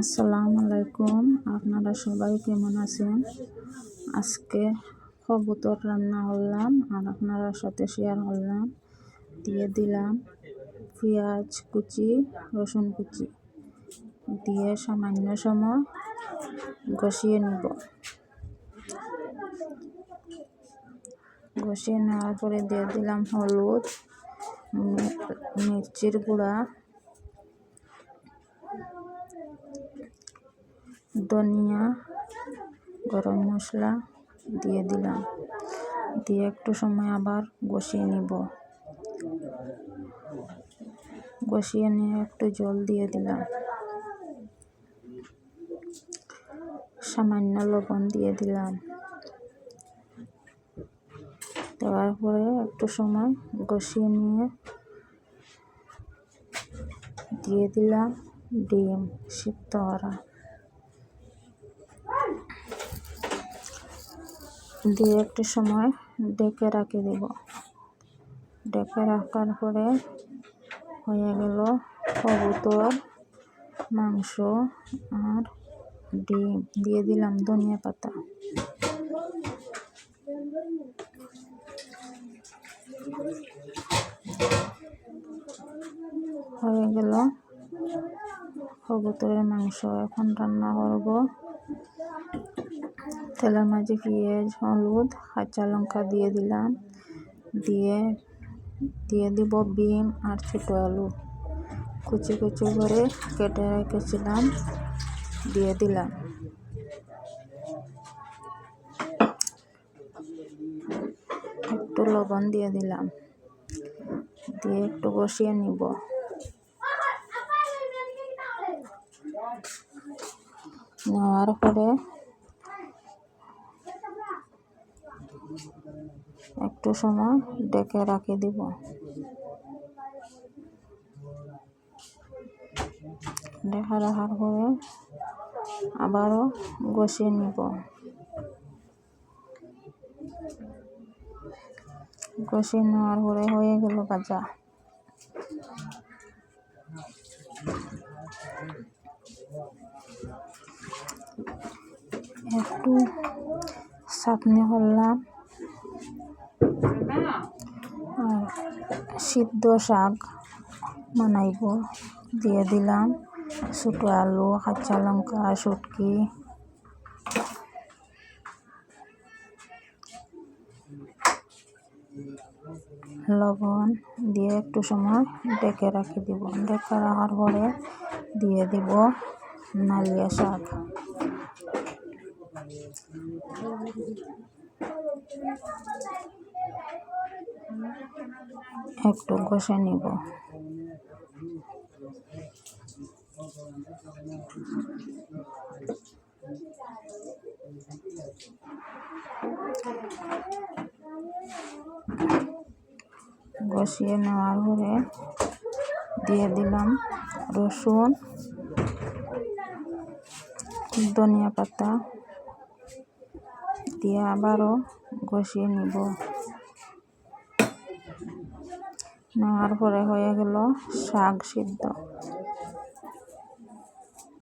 আসসালামু আলাইকুম। আপনারা সবাই কেমন আছেন? আজকে কবুতর রান্না করলাম আর আপনারা সাথে শেয়ার করলাম। দিয়ে দিলাম পেঁয়াজ কুচি, রসুন কুচি। দিয়ে সামান্য সময় কষিয়ে নিব। কষিয়ে নেওয়ার পরে দিয়ে দিলাম হলুদ মির্চির গুঁড়া। ধনিয়া, গরম মশলা দিয়ে দিলাম। দিয়ে একটু সময় আবার বসিয়ে নিব। বসিয়ে নিয়ে একটু জল দিয়ে দিলাম। সামান্য লবণ দিয়ে দিলাম। দেওয়ার পরে একটু সময় বসিয়ে নিয়ে দিয়ে দিলাম ডিম সিদ্ধ করা দিয়ে একটু সময় ডেকে রাখে দেব। ডেকে রাখার পরে হয়ে গেল কবুতর, মাংস আর ডিম। দিয়ে দিলাম ধনিয়া পাতা। হয়ে গেল কবুতরের মাংস। এখন রান্না করব তেলের মাঝে পেঁয়াজ, হলুদ, কাঁচা লঙ্কা দিয়ে দিলাম। দিয়ে দিয়ে দিব বিম আর ছোটো আলু। কুচি কুচি করে কেটে রেখেছিলাম, দিয়ে দিলাম। একটু লবণ দিয়ে দিলাম। দিয়ে একটু বসিয়ে নিব। নেওয়ার পরে একটু সময় ডেকে রাখে দিব। দেখা রাখার পরে আবারও বসিয়ে নিব। কষিয়ে নেওয়ার পরে হয়ে গেল ভাজা। একটু চাটনি করলাম। সিদ্ধ শাক বানাইব, দিয়ে দিলাম ছোটো আলু, কাঁচা লঙ্কা, শুটকি। লবণ দিয়ে একটু সময় ডেকে রাখি দিব। ডেকে রাখার পরে দিয়ে দিব নালিয়া শাক। একটু ঘষে নিব। বসিয়ে নেওয়ার পরে দিয়ে দিলাম রসুন, ধনিয়া পাতা। দিয়ে আবারও বসিয়ে নিব। নেওয়ার পরে হয়ে গেল শাক সিদ্ধ।